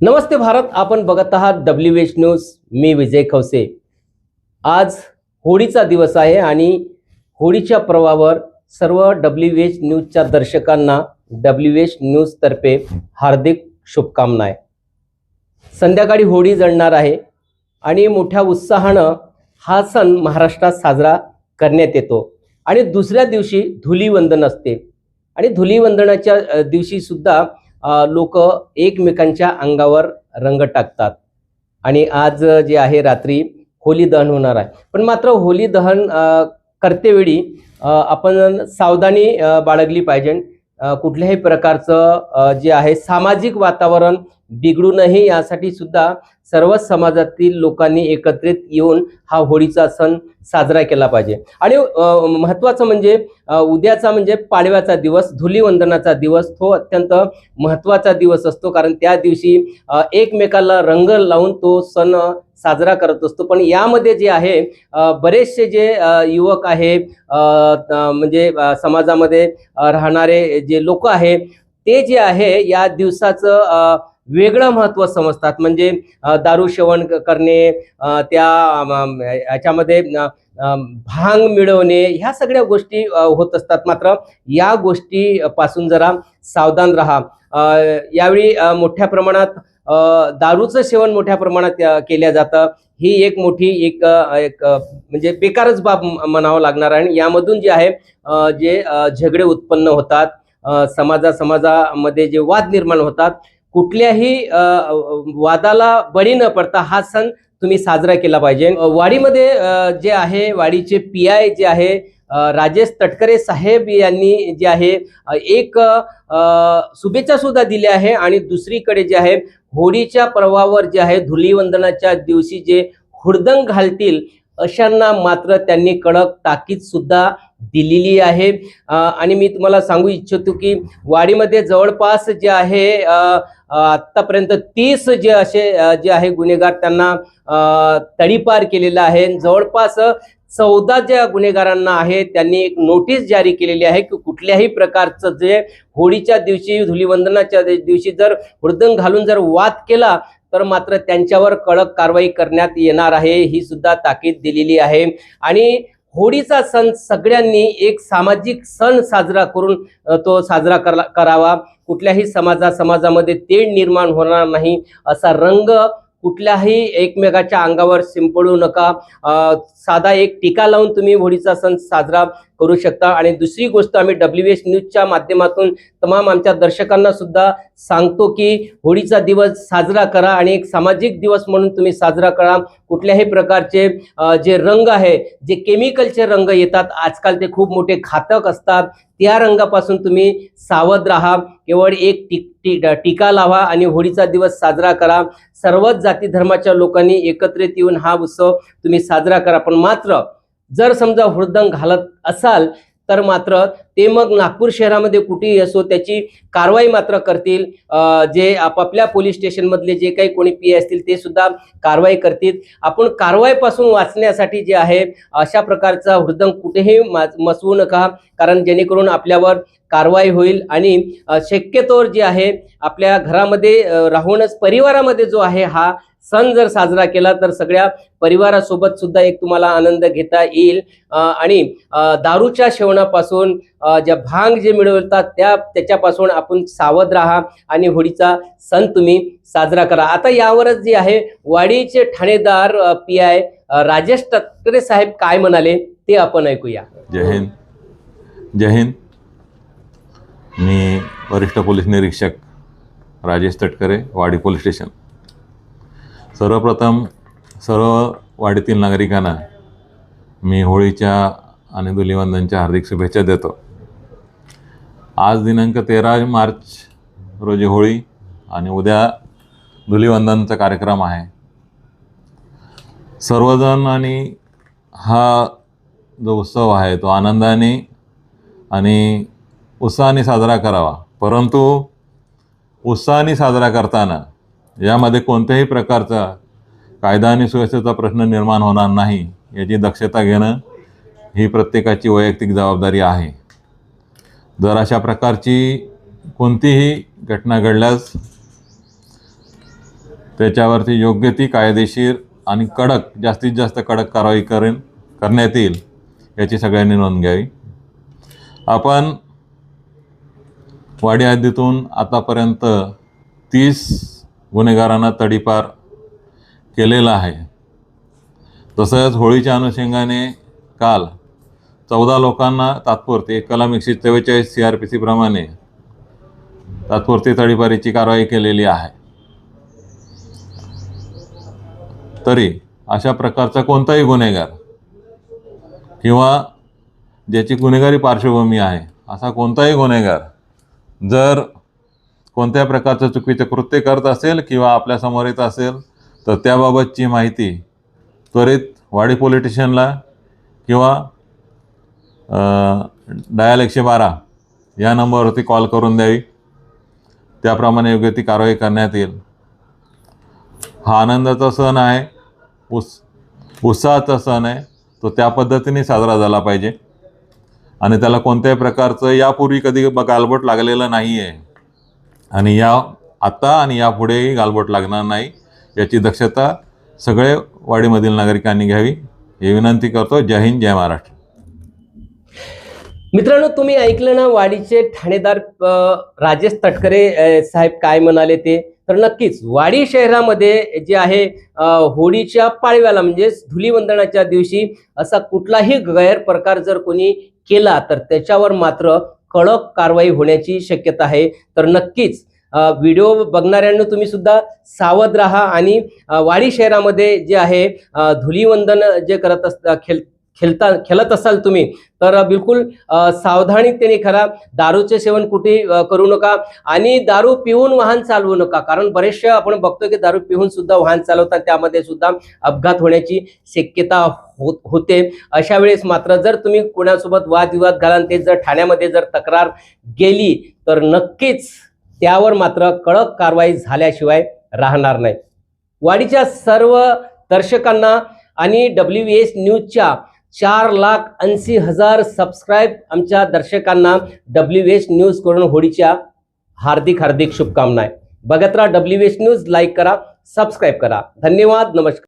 नमस्ते भारत आपण बघत आहात डब्ल्यू एच न्यूज मी विजय खवसे. आज होळीचा दिवस आहे आणि होळीच्या पर्वावर सर्व डब्ल्यू एच न्यूजच्या दर्शकांना डब्ल्यू एच न्यूजतर्फे हार्दिक शुभकामना आहे. संध्याकाळी होळी जळणार आहे आणि मोठ्या उत्साहानं हा सण महाराष्ट्रात साजरा करण्यात येतो. आणि दुसऱ्या दिवशी धुलीवंदन असते. आणि धुलीवंदनाच्या दिवशीसुद्धा दिवशी सुद्धा लोक एकमेकांच्या अंगावर रंग टाकतात. आणि आज जे आहे रात्री होली दहन होणार आहे. पण मात्र होली दहन करतेवेळी आपण सावधानी बाळगली पाहिजे. कुठल्याही प्रकारचं जे आहे सामाजिक वातावरण बिघडू नये यासाठी सुद्धा सर्वच समाजातील लोकांनी एकत्रित येऊन हा होळीचा सण साजरा केला पाहिजे. आणि महत्त्वाचं म्हणजे उद्याचा म्हणजे पाडव्याचा दिवस धुलीवंदनाचा दिवस तो अत्यंत महत्त्वाचा दिवस असतो. कारण त्या दिवशी एकमेकाला रंग लावून तो सण साजरा करत असतो. पण यामध्ये जे आहे बरेचसे जे युवक आहे म्हणजे समाजामध्ये राहणारे जे लोक आहे ते जे आहे या दिवसाचं वेगळं महत्त्व समजतात. म्हणजे दारू सेवन करणे त्या याच्यामध्ये भांग मिळवणे ह्या सगळ्या गोष्टी होत असतात. मात्र या गोष्टी पासून जरा सावधान राहा. यावेळी मोठ्या प्रमाणात दारूचं सेवन मोठ्या प्रमाणात केल्या जातं. ही एक मोठी एक एक म्हणजे बेकारच बाब म्हणावं लागणार आहे. आणि यामधून जे आहे जे झगडे उत्पन्न होतात समाजा समाजामध्ये जे वाद निर्माण होतात कुठल्याही वादाला बळी न पडता हा सण तुम्ही साजरा केला पाहिजे. वाडीमध्ये जे आहे वाडीचे पी आय जे आहे राजेश तटकरे साहेब यांनी जे आहे एक शुभेच्छा सुद्धा दिल्या आहे. आणि दुसरीकडे जे आहे होळीच्या पर्वावर जे आहे धुलीवंदनाच्या दिवशी जे हुडदंग घालतील अशांना मात्र त्यांनी कडक ताकीद सुद्धा दिलेली आहे. आणि मी तुम्हाला सांगू इच्छितो की वाडीमध्ये जवळपास जे आहे आत्तापर्यंत तीस जे असे जे आहे गुन्हेगार त्यांना तडीपार केलेला आहे. जवळपास चौदा ज्या गुन्हेगारांना आहे त्यांनी एक नोटीस जारी केलेली आहे की कुठल्याही प्रकारचं जे होळीच्या दिवशी धुलीवंदनाच्या दिवशी जर हुडदंग घालून जर वाद केला तर मात्र त्यांच्यावर कडक कारवाई करण्यात येणार आहे ही सुद्धा ताकीद दिलेली आहे. आणि होळीचा सण सगळ्यांनी एक सामाजिक सण साजरा करून तो साजरा करा करावा. कुठल्याही समाजा समाजामध्ये तेढ निर्माण होणार नाही असा रंग कुठल्याही एकमेकाच्या अंगावर शिंपडू नका. साधा एक टीका लावून तुम्ही होळीचा सण साजरा करू शकता. आणि दुसरी गोष्ट आम्ही डब्ल्यू एस न्यूजच्या माध्यमातून तमाम आमच्या दर्शकांना सुद्धा सांगतो की होळीचा दिवस साजरा करा आणि एक सामाजिक दिवस म्हणून तुम्ही साजरा करा. कुठल्याही प्रकारचे जे रंग आहे जे केमिकलचे रंग येतात आजकाल ते खूप मोठे घातक असतात. त्या रंगापासून तुम्ही सावध राहा. केवळ एक टी टी टीका लावा आणि होळीचा दिवस साजरा करा. सर्वच जाती धर्माच्या लोकांनी एकत्रित येऊन हा उत्सव तुम्ही साजरा करा. पण मात्र जर समजा हुडदंग घालत असाल तर मात्र ते मग नागपूर शहरामध्ये कुठेही असो त्याची कारवाई मात्र करतील. जे आपापल्या पोलीस स्टेशनमधले जे काही कोणी पी असतील ते सुद्धा कारवाई करतील. आपण कारवाईपासून वाचण्यासाठी जे आहे अशा प्रकारचा हृदंग कुठेही मा- नका. कारण जेणेकरून आपल्यावर कारवाई होईल आणि शक्यतोवर जे आहे आपल्या घरामध्ये राहूनच परिवारामध्ये जो आहे हा सण जर साजरा केला तर सगळ्या परिवारासोबत सुद्धा एक तुम्हाला आनंद घेता येईल. आणि दारूच्या सेवनापासून ज्या भांग जे मिळवतात त्या त्याच्यापासून आपण सावध राहा आणि होळीचा सण तुम्ही साजरा करा. आता यावरच जे आहे वाडीचे ठाणेदार पी आय राजेश तटकरे साहेब काय म्हणाले ते आपण ऐकूया. जय हिंद. जय हिंद. मी वरिष्ठ पोलीस निरीक्षक राजेश तटकरे वाडी पोलीस स्टेशन. सर्वप्रथम सर्व वाडीतील नागरिकांना मी होळीच्या आणि धुलिवंदनच्या हार्दिक शुभेच्छा देतो. आज दिनांक तेरा मार्च रोजी होळी आणि उद्या धुलीवंदनचा कार्यक्रम आहे. सर्वजण आणि हा जो उत्सव आहे तो आनंदाने आणि उत्साहाने साजरा करावा. परंतु उत्साहाने साजरा करताना यामध्ये कोणत्याही प्रकारचा कायदा आणि सुव्यवस्थेचा प्रश्न निर्माण होणार नाही याची दक्षता घेणं ही प्रत्येकाची वैयक्तिक जबाबदारी आहे. जर अशा प्रकारची कोणतीही घटना घडल्यास त्याच्यावरती योग्य ती कायदेशीर आणि कडक जास्तीत जास्त कडक कारवाई करेन करण्यात येईल याची सगळ्यांनी नोंद घ्यावी. आपण वाडी हद्दीतून आतापर्यंत तीस गुन्हेगारांना तडीपार केलेला आहे. तसंच होळीच्या अनुषंगाने काल चौदा लोकांना तात्पुरते कलम एकशे चव्वेचाळीस सी आर पी सीप्रमाणे तात्पुरती तडीपारीची कारवाई केलेली आहे. तरी अशा प्रकारचा कोणताही गुन्हेगार किंवा ज्याची गुन्हेगारी पार्श्वभूमी आहे असा कोणताही गुन्हेगार जर कोणत्या प्रकारचं चुकीचं कृत्य करत असेल किंवा आपल्यासमोर येत असेल तर त्याबाबतची माहिती त्वरित वाडी पोलीस किंवा डायल एकशे बारा या नंबरवरती कॉल करून द्यावी. त्याप्रमाणे योग्य ती कारवाई करण्यात येईल. हा आनंदाचा सण आहे. उस उत्साहाचा सण आहे. तो त्या पद्धतीने साजरा झाला पाहिजे. आणि त्याला कोणत्याही प्रकारचं यापूर्वी कधी गालबोट लागलेलं नाही आहे आणि या आता आणि यापुढेही गालबोट लागणार नाही याची दक्षता सगळे वाडीमधील नागरिकांनी घ्यावी. ही विनंती करतो. जय हिंद जय महाराष्ट्र. मित्रांनो तुम्ही ऐकलं ना वाडीचे ठाणेदार राजेश तटकरे साहेब काय म्हणाले ते? तर नक्कीच वाडी शहरामध्ये जे आहे होळीच्या पाळव्याला म्हणजे धुलीवंदनाच्या दिवशी असा कुठलाही गैरप्रकार जर कोणी केला तर त्याच्यावर मात्र कडक कारवाई होण्याची शक्यता आहे. तर नक्कीच व्हिडिओ बघणाऱ्यांना तुम्ही सुद्धा सावध राहा आणि वाडी शहरामध्ये जे आहे धुलीवंदन जे करत असता खेळ खेळता खेळत असाल तुम्ही तर बिलकुल सावधानीतेने सावधानतेने करा दारूचे सेवन कुठे करू नका आणि दारू पिऊन वाहन चालवू नका. कारण बरेचसे आपण बघतो की दारू पिऊन सुद्धा वाहन चालवतात त्यामध्ये सुद्धा अपघात होण्याची शक्यता होत होते. अशा वेळेस मात्र जर तुम्ही कोणासोबत वादविवाद घालाल ते जर ठाण्यामध्ये जर तक्रार गेली तर नक्कीच त्यावर मात्र कडक कारवाई झाल्याशिवाय राहणार नाही. वाडीच्या सर्व दर्शकांना आणि डब्ल्यू एस न्यूजच्या चार लाख ऐंशी हजार सबस्क्राईब आमच्या दर्शकांना डब्ल्यू एच न्यूजकडून होळीच्या हार्दिक हार्दिक शुभकामना आहे बघत राहा डब्ल्यू एच न्यूज लाईक करा सबस्क्राईब करा. धन्यवाद नमस्कार.